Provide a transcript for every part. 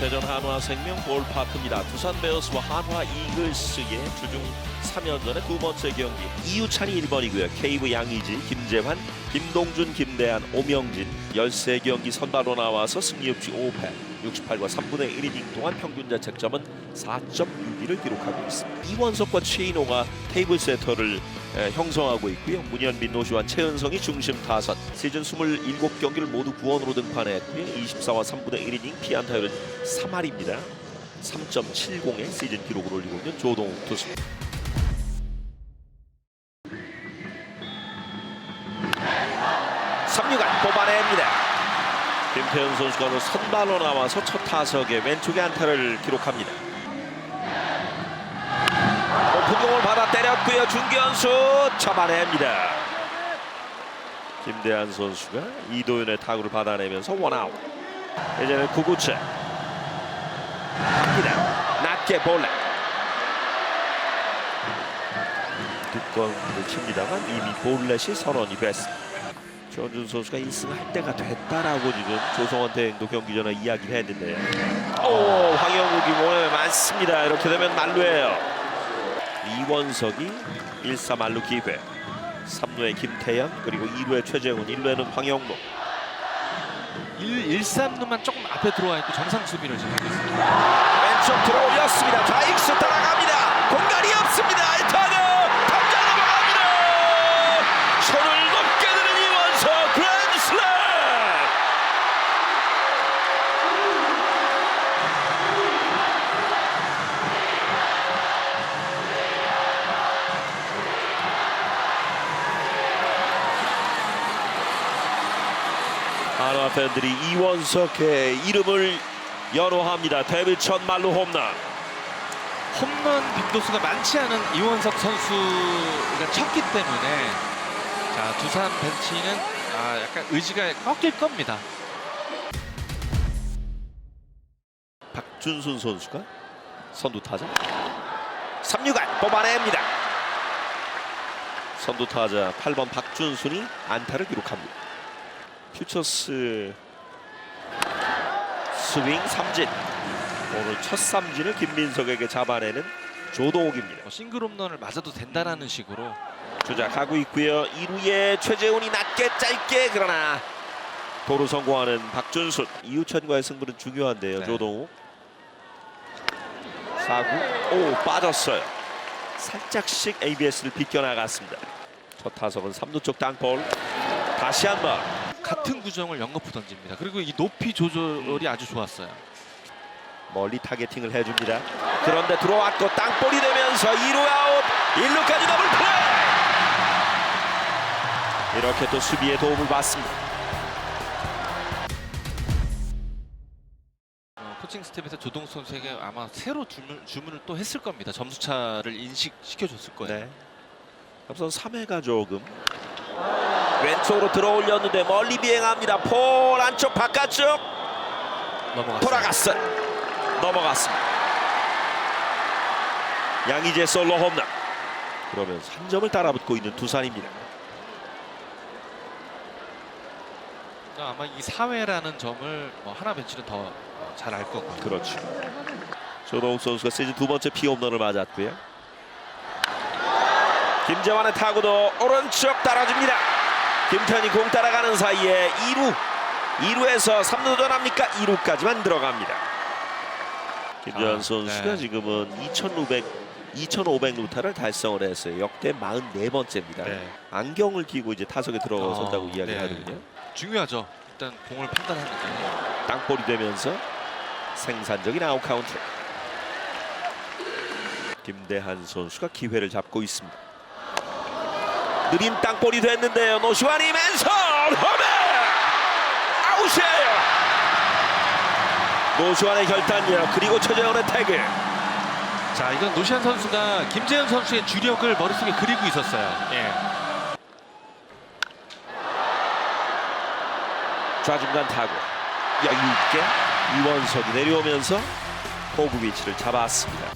대전 한화생명 볼파크입니다. 두산 베어스와 한화 이글스의 주중 3연전의 두 번째 경기 이유찬이 1번이고요. 케이브 양의지, 김재환, 김동준, 김대한, 오명진 13경기 선발로 나와서 승리 없이 5패 68과 3분의 1이닝 동안 평균 자책점은 4.6을 기록하고 있습니다. 이원석과 최인호가 테이블 세터를 에, 형성하고 있고요. 문현빈, 노시환, 최은성이 중심 타선 시즌 27경기를 모두 구원으로 등판했고요. 24와 3분의 1이닝 피안타율은 3할입니다. 3.70의 시즌 기록을 올리고 있는 조동욱 투수. 김태현 선수가 오늘 선발로 나와서 첫 타석에 왼쪽에 안타를 기록합니다. 높은 공을 받아 때렸고요. 중견수 잡아냅니다. 김대한 선수가 이도윤의 타구를 받아내면서 원아웃. 이제는 구구째 갑니다. 낮게 볼넷. 두건을 칩니다만 이미 볼넷이 선언이 됐습니다. 최원준 선수가 1승 할 때가 됐다라고 지금 조성원 대행도 경기 전에 이야기를 했는데. 오 황영욱이 오늘 많습니다. 이렇게 되면 만루예요. 이원석이 1사 만루 기회 3루에 김태현 그리고 2루에 최재훈 1루에는 황영록 1, 1, 3루만 조금 앞에 들어와 있고 정상 수비를 지금 하고 있습니다. 왼쪽 들어올렸습니다. 좌익수 따라갑니다. 공간이 없습니다 팬들이 이원석의 이름을 연호합니다. 데뷔 첫 말로 홈런. 홈런 빈도수가 많지 않은 이원석 선수가 쳤기 때문에 자 두산 벤치는 아, 약간 의지가 꺾일 겁니다. 박준순 선수가 선두 타자. 3루간 뽑아냅니다. 선두 타자 8번 박준순이 안타를 기록합니다. 퓨처스 스윙 삼진. 오늘 첫 삼진을 김민석에게 잡아내는 조동욱입니다. 뭐 싱글 홈런을 맞아도 된다라는 식으로 주자 가고 있고요. 2루에 최재훈이 낮게 짧게 그러나 도루 성공하는 박준순. 이우천과의 승부는 중요한데요. 네. 조동우. 4구. 오 빠졌어요. 살짝씩 ABS를 비껴나갔습니다. 첫 타석은 3루 쪽 땅볼. 다시 한번 같은 구정을 연거푸 던집니다. 그리고 이 높이 조절이 아주 좋았어요. 멀리 타겟팅을 해줍니다. 그런데 들어왔고 땅볼이 되면서 2루 아웃. 1루까지 더블 플레이. 이렇게 또 수비에 도움을 받습니다. 어, 코칭 스텝에서 조동 선수에게 아마 새로 주문, 주문을 또 했을 겁니다. 점수 차를 인식시켜 줬을 거예요. 네. 앞선 3회가 조금 왼쪽으로 들어 올렸는데 멀리 비행합니다. 폴 안쪽 바깥쪽 넘어갔어요. 돌아갔어요. 넘어갔습니다. 양희재 솔로 홈런. 그러면서 한 점을 따라붙고 있는 두산입니다. 아마 이 사회라는 점을 뭐 하나 벤치는 더 잘알 거고요. 그렇죠. 조동욱 선수가 시즌 두 번째 피홈런을 맞았고요. 김재환의 타구도 오른쪽 따라줍니다. 김태현이 공 따라가는 사이에 2루 2루에서 3루 도전합니까? 2루까지만 들어갑니다. 김재환 아, 선수가 네. 지금은 2,500 2,500 루타를 달성을 했어요. 역대 44번째입니다. 네. 안경을 끼고 이제 타석에 들어선다고 어, 이야기를 네. 하거든요. 중요하죠. 일단 공을 판단하는 게. 땅볼이 되면서 생산적인 아웃 카운트. 김대한 선수가 기회를 잡고 있습니다. 느린 땅볼이 됐는데요. 노시환이 맨손 홈에 아웃이에요. 노시환의 결단력 그리고 최재원의 태그. 자, 이건 노시안 선수가 김재현 선수의 주력을 머릿속에 그리고 있었어요. 예. 좌중간 타구 여유 있게 이원석이 내려오면서 호구 위치를 잡았습니다.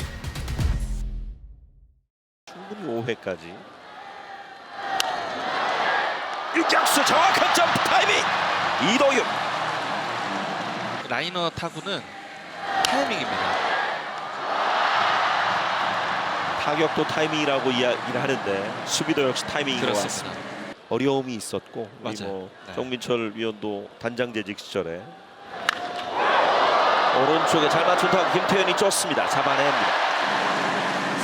충분히 5회까지 유격수 정확한 점프 타이밍 이도윤 라이너 타구는 타이밍입니다. 타격도 타이밍이라고 이야기를 하는데 수비도 역시 타이밍인 것 같습니다. 어려움이 있었고 우리 맞아요. 뭐 네. 정민철 위원도 단장 재직 시절에 오른쪽에 잘 맞춘 타고 김태현이 쫓습니다. 잡아냅니다.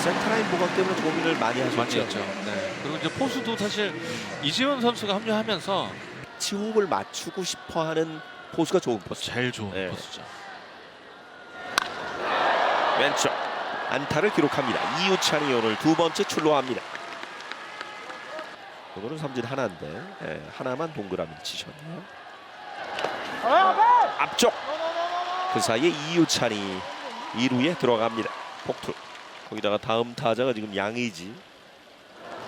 센터라인 보강 때문에 고민을 많이 하셨죠. 많이 했죠. 네. 그리고 이제 포수도 사실 이재원 선수가 합류하면서 치호흡을 맞추고 싶어하는 포수가 좋은 포수. 제일 좋은 네. 포수죠. 왼쪽 안타를 기록합니다. 이우찬이 오늘 두 번째 출루합니다. 오늘은 삼진 하나인데 예, 하나만 동그라미 치셨네요. 앞쪽 그 사이에 이우찬이 2루에 들어갑니다. 폭투. 거기다가 다음 타자가 지금 양의지.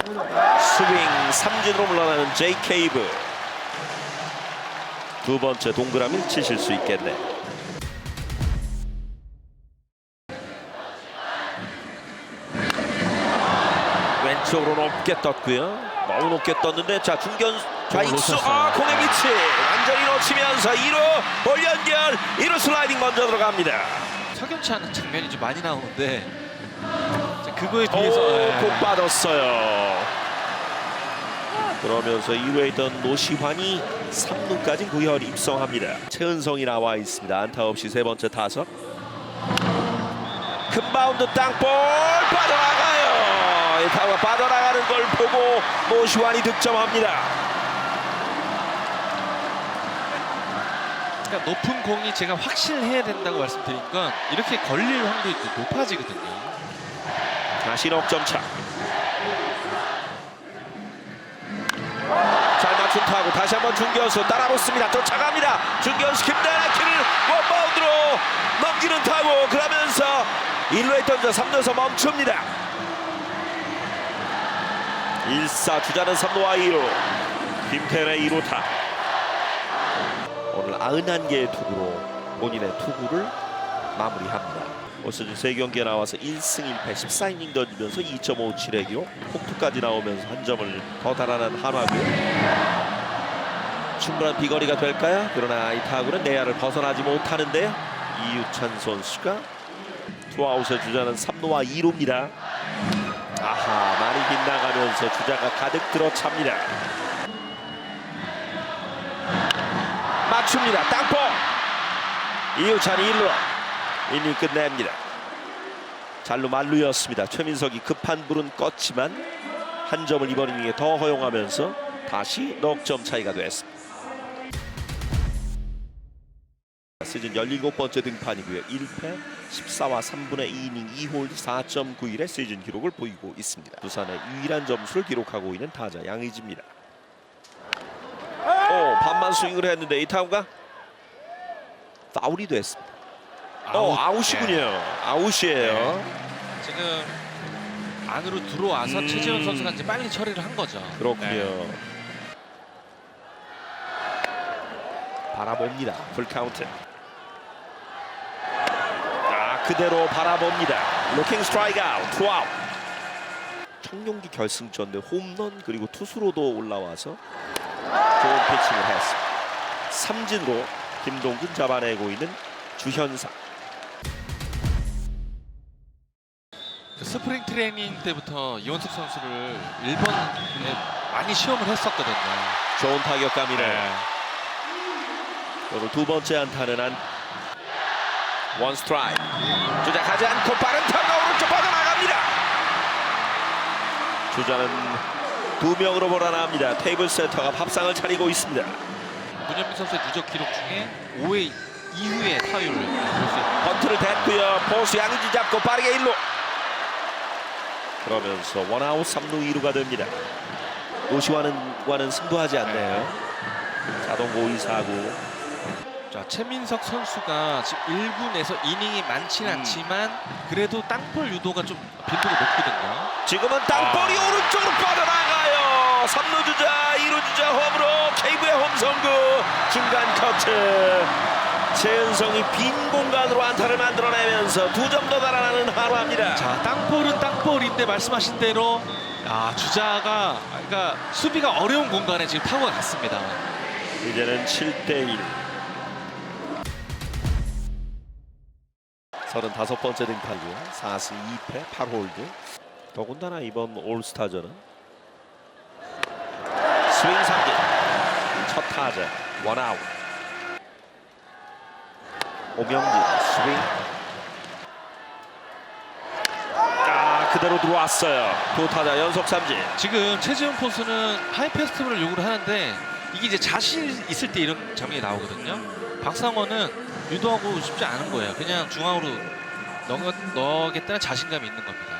스윙 삼진으로 물러나는 제이 케이브. 두 번째 동그라미 치실 수 있겠네. 왼쪽으로 높게 떴고요. 너무 높게 떴는데 자 중견 좌익수. 아 공의 위치 완전히 놓치면서 2루 볼 연결 2루 슬라이딩 먼저 들어갑니다. 석연치 않은 장면이 좀 많이 나오는데 자, 그거에 오, 비해서 네. 공 빠졌어요. 그러면서 2루에 있던 노시환이 3루까지 구혈 입성합니다. 최은성이 나와 있습니다. 안타 없이 세 번째 타석. 큰 바운드 땅볼 빠져나가요. 이 타구가 빠져나가는 걸 보고 노시환이 득점합니다. 그러니까 높은 공이 제가 확실해야 된다고 말씀드린 건 이렇게 걸릴 확률이 또 높아지거든요. 다시 넉점 차. 잘 맞춘 타구 다시 한번 중견수 따라붙습니다. 쫓아갑니다. 중견수 김대나 키를 원바운드로 넘기는 타구 그러면서 1루에 던져 3루에서 멈춥니다. 1사 주자는 3루와 2루 김태현의 2루타 오늘 91개의 투구로 본인의 투구를 마무리합니다. 올 시즌 3경기에 나와서 1승 1패 14이닝 던지면서 2.57의 기록 폭투까지 나오면서 한 점을 더 달아난 한화고요. 충분한 비거리가 될까요? 그러나 이 타구는 내야를 벗어나지 못하는데요. 이유찬 선수가 투아웃의 주자는 3루와 2루입니다. 아하 많이 빗나가면서 주자가 가득 들어찹니다. 맞춥니다. 땅볼 이유찬이 1루 이닝 끝냅니다. 잘루 말루였습니다. 최민석이 급한 불은 껐지만 한 점을 이번 이닝에 더 허용하면서 다시 넉점 차이가 됐습니다. 시즌 17번째 등판이고요. 1패 14와 3분의 2이닝 2홀 4.91의 시즌 기록을 보이고 있습니다. 두산의 유일한 점수를 기록하고 있는 타자 양의지입니다. 오 반만 스윙을 했는데 이 타구가 파울이 됐습니다. 어 아웃이군요. 네. 아웃이에요. 지금 안으로 들어와서 음. 최지원 선수가 이제 빨리 처리를 한 거죠. 그렇군요. 네. 바라봅니다. 풀 카운트. 아 그대로 바라봅니다. 로킹 스트라이크 아웃 투아웃. 청룡기 결승전 내 홈런 그리고 투수로도 올라와서 좋은 피칭을 했습니다. 삼진으로 김동준 잡아내고 있는 주현상. 스프링 트레이닝 때부터 이원석 선수를 일본에 많이 시험을 했었거든요. 좋은 타격감이네요. 네. 오늘 두 번째 안타는 한 원 스트라이크 주자가지 않고 빠른 타가 오른쪽 빠져나갑니다 주자는 두 명으로 몰아납니다 테이블 세터가 밥상을 차리고 있습니다 문현민 선수의 누적 기록 중에 5회 이후에 타율을 볼수 번트를 댔고요 포수 양의지 잡고 빠르게 1루 그러면서 원아웃 3루 2루가 됩니다 노시와는 와는 승부하지 않네요 자동 고의 사구 자, 최민석 선수가 지금 1군에서 이닝이 많지는 음. 않지만 그래도 땅볼 유도가 좀 빈도가 높거든요. 지금은 땅볼이 아. 오른쪽으로 빠져나가요. 3루 주자, 2루 주자 홈으로 케이브의 홈성구 중간 커트. 최은성이 빈 공간으로 안타를 만들어내면서 두 점 더 달아나는 한화입니다. 자, 땅볼은 땅볼인데 말씀하신 대로 아, 주자가 그러니까 수비가 어려운 공간에 지금 타구가 갔습니다. 이제는 7대 1. 35번째 등판이고요. 4승 2패 8홀드. 더군다나 이번 올스타전은 스윙 삼진 첫 타자 원아웃 오명진 스윙 아 그대로 들어왔어요. 두 타자 연속 삼진. 지금 최지훈 포수는 하이 페스티벌을 요구를 하는데 이게 이제 자신 있을 때 이런 장면이 나오거든요. 박상원은 유도하고 싶지 않은 거예요. 그냥 중앙으로 넣, 넣겠다는 자신감이 있는 겁니다.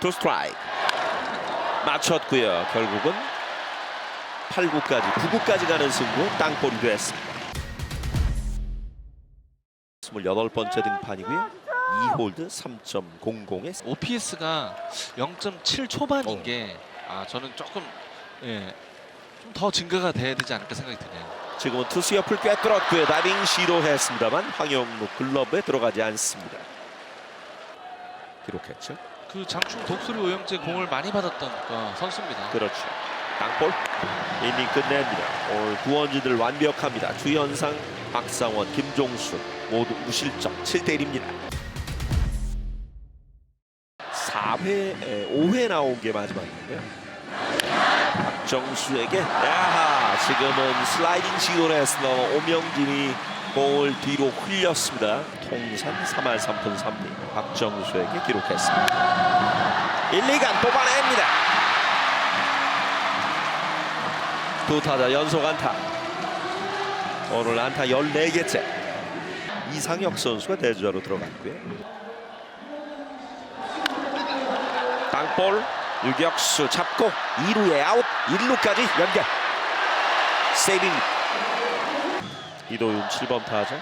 투 스트라이크 맞췄고요. 결국은 8구까지 9구까지 가는 승부 땅볼이 됐습니다. 28번째 등판이고요. 2홀드 3.00에 OPS가 0.7 초반인 어. 게 아, 저는 조금 예, 좀 더 증가가 돼야 되지 않을까 생각이 드네요. 지금은 투수 옆을 꿰뚫었고요. 다이빙 시도했습니다만 황영무 글러브에 들어가지 않습니다. 기록했죠. 그 장충 독수리 오영재 공을 많이 받았던 어, 선수입니다. 그렇죠. 땅볼 이닝 끝냅니다. 오늘 구원진들 완벽합니다. 주현상, 박상원, 김종수 모두 무실점 7대 1입니다. 4회, 5회 나온 게 마지막인데요. 박정수에게 야하 지금은 슬라이딩 시도를 했으나 오명진이 공을 뒤로 흘렸습니다. 통산 3할 3푼 3리 박정수에게 기록했습니다. 1, 2간 뽑아냅니다. 두 타자 연속 안타. 오늘 안타 14개째. 이상혁 선수가 대주자로 들어갔고요. 땅볼 유격수 잡고 2루에 아웃 1루까지 연결. 세이빙. 이도윤 7번 타자.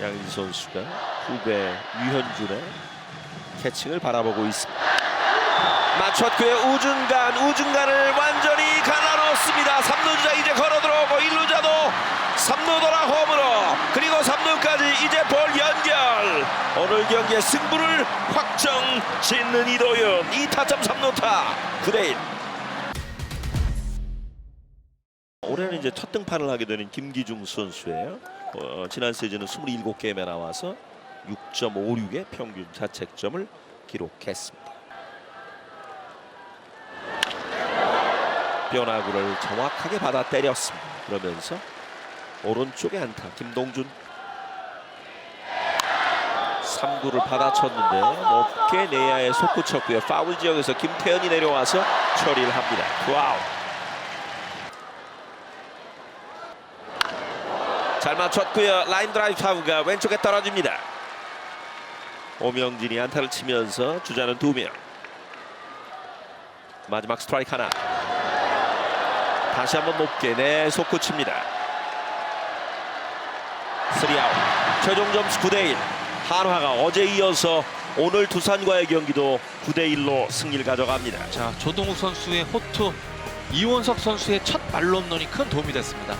양인 선수가 후배 유현준의 캐칭을 바라보고 있습니다. 맞췄고요. 우중간 우중간을 완전히 갈라놓습니다. 3루자 이제 걸어 들어오고 1루자도 3루 돌아 홈으로 그리고 3루까지 이제 볼 연결. 오늘 경기의 승부를 확정 짓는 이도윤 2타점 3루타 9대1. 올해는 이제 첫 등판을 하게 되는 김기중 선수예요. 어, 지난 시즌은 27게임에 나와서 6.56의 평균 자책점을 기록했습니다. 변화구를 정확하게 받아 때렸습니다. 그러면서 오른쪽에 안타 김동준 3구를 받아쳤는데 높게 내야에 솟구쳤고요. 파울 지역에서 김태현이 내려와서 처리를 합니다. 투아웃. 잘 맞췄고요. 라인 드라이브 타구가 왼쪽에 떨어집니다. 오명진이 안타를 치면서 주자는 두 명. 마지막 스트라이크 하나. 다시 한번 높게 내 속구 칩니다. 3아웃. 최종 점수 9대1. 한화가 어제 이어서 오늘 두산과의 경기도 9대1로 승리를 가져갑니다. 자 조동욱 선수의 호투 이원석 선수의 첫 말로 홈런이 큰 도움이 됐습니다.